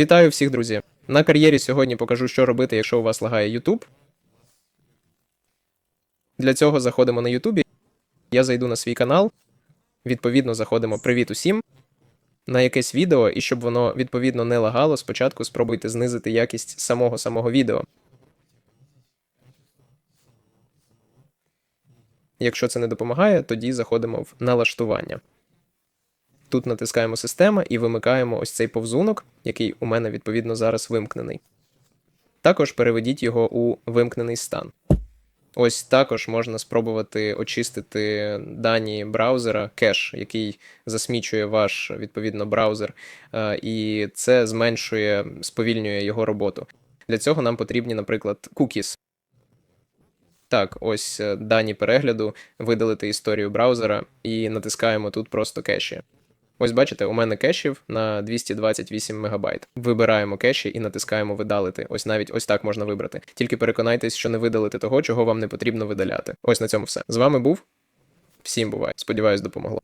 Вітаю всіх, друзі! На кар'єрі сьогодні покажу, що робити, якщо у вас лагає YouTube. Для цього заходимо на YouTube. Я зайду на свій канал. Відповідно, заходимо Привіт усім на якесь відео, і щоб воно відповідно не лагало, спочатку спробуйте знизити якість самого самого відео. Якщо це не допомагає, тоді заходимо в налаштування. Тут натискаємо система і вимикаємо ось цей повзунок, який у мене відповідно зараз вимкнений. Також переведіть його у вимкнений стан. Ось також можна спробувати очистити дані браузера, кеш, який засмічує ваш відповідно браузер, е, і це зменшує, сповільнює його роботу. Для цього нам потрібні, наприклад, cookies. Так, ось е, дані перегляду, видалити історію браузера і натискаємо тут просто кеші. Ось бачите, у мене кешів на 228 МБ. Вибираємо кеші і натискаємо видалити. Ось навіть ось так можна вибрати. Тільки переконайтесь, що не видалити того, чого вам не потрібно видаляти. Ось на цьому все. З вами був. Всім бувай. Сподіваюсь, допомогло.